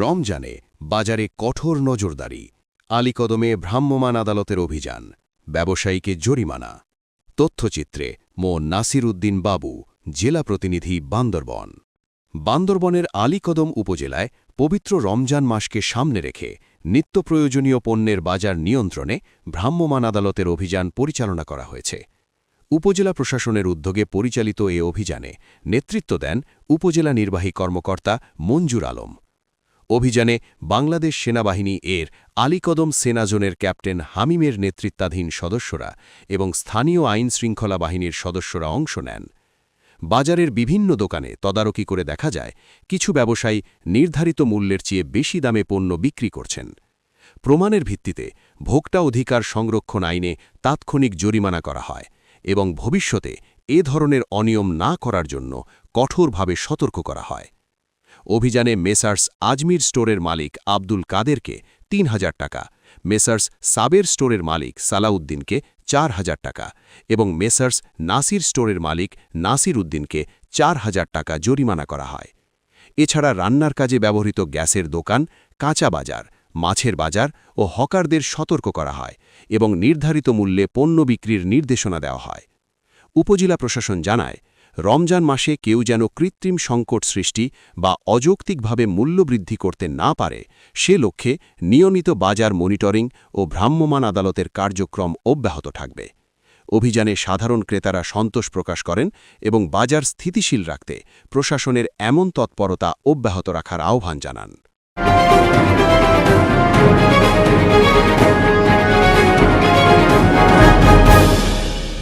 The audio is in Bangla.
রমজানে বাজারে কঠোর নজরদারি, আলিকদমে ভ্রাম্যমান আদালতের অভিযান, ব্যবসায়ীকে জরিমানা, তথ্যচিত্রে মো. নাসির উদ্দিন বাবু, জেলা প্রতিনিধি বান্দরবন। বান্দরবনের আলীকদম উপজেলায় পবিত্র রমজান মাসকে সামনে রেখে নিত্য প্রয়োজনীয় পণ্যের বাজার নিয়ন্ত্রণে ভ্রাম্যমান আদালতের অভিযান পরিচালনা করা হয়েছে। উপজেলা প্রশাসনের উদ্যোগে পরিচালিত এ অভিযানে নেতৃত্ব দেন উপজেলা নির্বাহী কর্মকর্তা মঞ্জুর আলম। অভিযানে বাংলাদেশ সেনাবাহিনী এর আলীকদম সেনাজোনের ক্যাপ্টেন হামিমের নেতৃত্বাধীন সদস্যরা এবং স্থানীয় আইন শৃঙ্খলা বাহিনীর সদস্যরা অংশ নেন। বাজারের বিভিন্ন দোকানে তদারকি করে দেখা যায়, কিছু ব্যবসায়ী নির্ধারিত মূল্যের চেয়ে বেশি দামে পণ্য বিক্রি করছেন। প্রমাণের ভিত্তিতে ভোক্তা অধিকার সংরক্ষণ আইনে তাৎক্ষণিক জরিমানা করা হয় এবং ভবিষ্যতে এ ধরনের অনিয়ম না করার জন্য কঠোরভাবে সতর্ক করা হয়। অভিযানে মেসার্স আজমির স্টোরের মালিক আব্দুল কাদেরকে তিন হাজার টাকা, মেসার্স সাবের স্টোরের মালিক সালাউদ্দিনকে চার হাজার টাকা এবং মেসার্স নাসির স্টোরের মালিক নাসির উদ্দিনকে চার হাজার টাকা জরিমানা করা হয়। এছাড়া রান্নার কাজে ব্যবহৃত গ্যাসের দোকান, কাঁচা বাজার, মাছের বাজার ও হকারদের সতর্ক করা হয় এবং নির্ধারিত মূল্যে পণ্য বিক্রির নির্দেশনা দেওয়া হয়। উপজেলা প্রশাসন জানায় রমজান মাসে কেউ যেন কৃত্রিম সংকট সৃষ্টি বা অযৌক্তিকভাবে মূল্যবৃদ্ধি করতে না পারে, সে লক্ষ্যে নিয়মিত বাজার মনিটরিং ও ভ্রাম্যমাণ আদালতের কার্যক্রম অব্যাহত থাকবে। অভিযানে সাধারণ ক্রেতারা সন্তোষ প্রকাশ করেন এবং বাজার স্থিতিশীল রাখতে প্রশাসনের এমন তৎপরতা অব্যাহত রাখার আহ্বান জানান।